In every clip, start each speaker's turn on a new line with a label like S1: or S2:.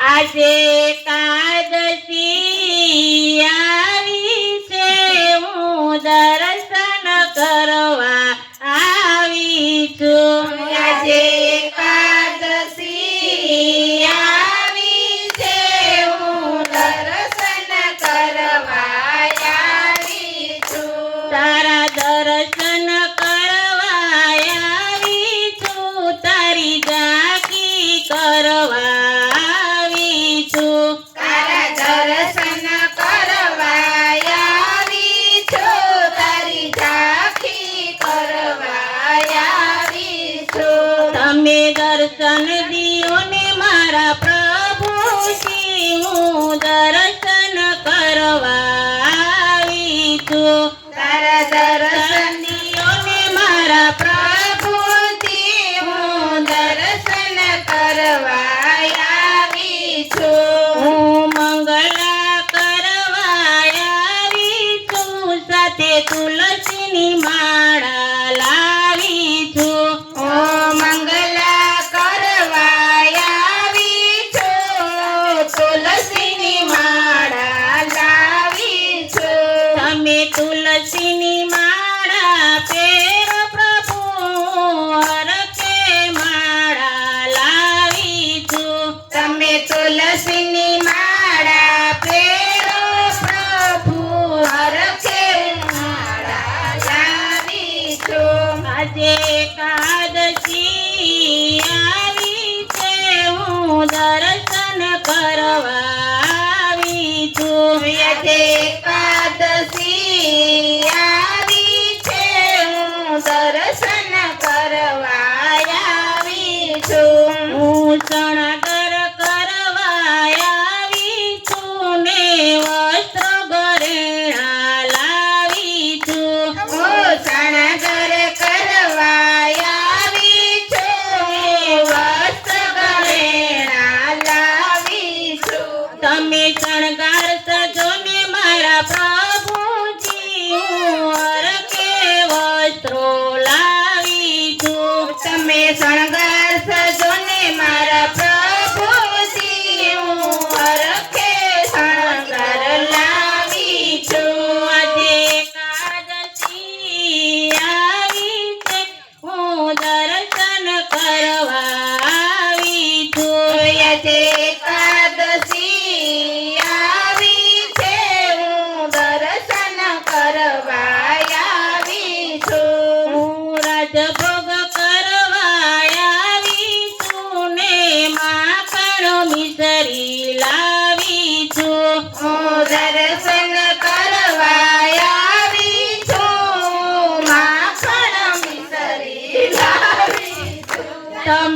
S1: આજે કા નદીઓને મારા પ્રભુજી હું દર્શન કરવા આવી છું. તારા દર્શન નદીઓને મારા પ્રભુજી હું દર્શન કરવા આવી છું. હું મંગલા કરવા આવી છું. સાથે તુલસીની મા Yay!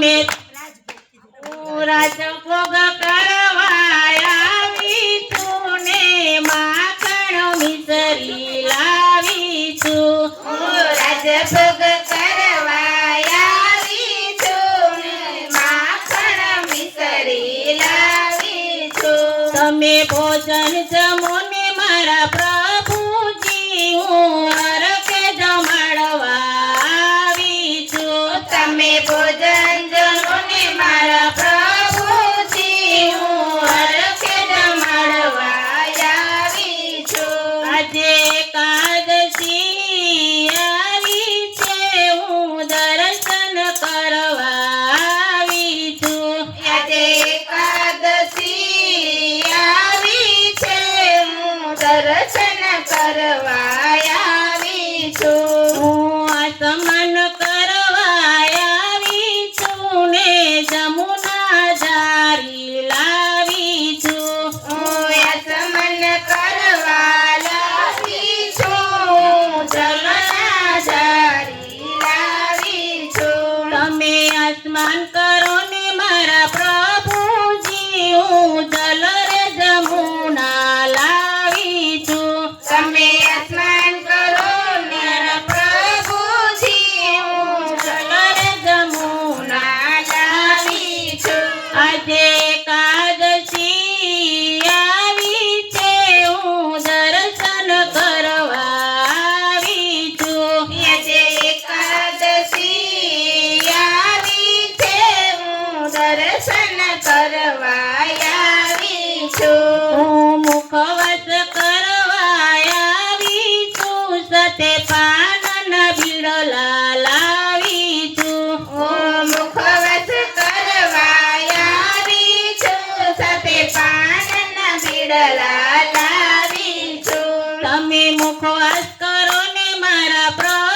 S1: અમે રાજભોગ કરવાયાવી છું ને મિસરી લાવી છું. રાજભોગ કરવાયાવી છું માખણ મિસરી લાવી છું. તમે ભોજન જમો ને મારા પ્રભુજી હું અરકે જમાડવા આવી છું. તમે ભોજન છું હું
S2: મુખવત કરવા છું
S1: સાથે પાનના પીડલા લાવી છું
S2: તમે મુખવાસ કરો ને મારા
S1: પ્ર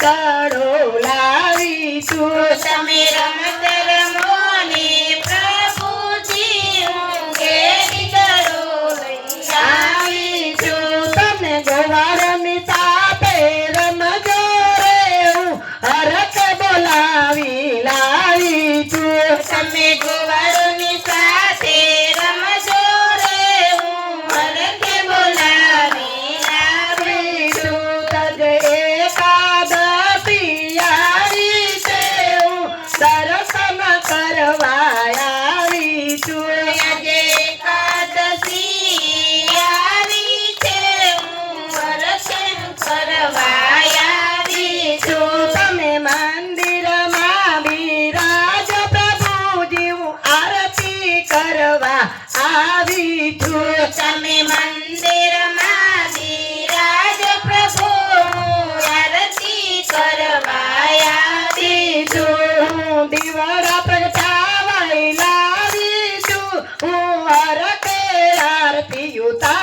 S1: કરો લાવી છું
S2: તમે
S1: રમતા આવી છું. તમે મંદિરમાં વિરાજ પ્રભુ આરતી કરવા આવી છું. હું દીવારા પર ચાવાઈ લાવી છું. હું હરતે આરતી ઉતાર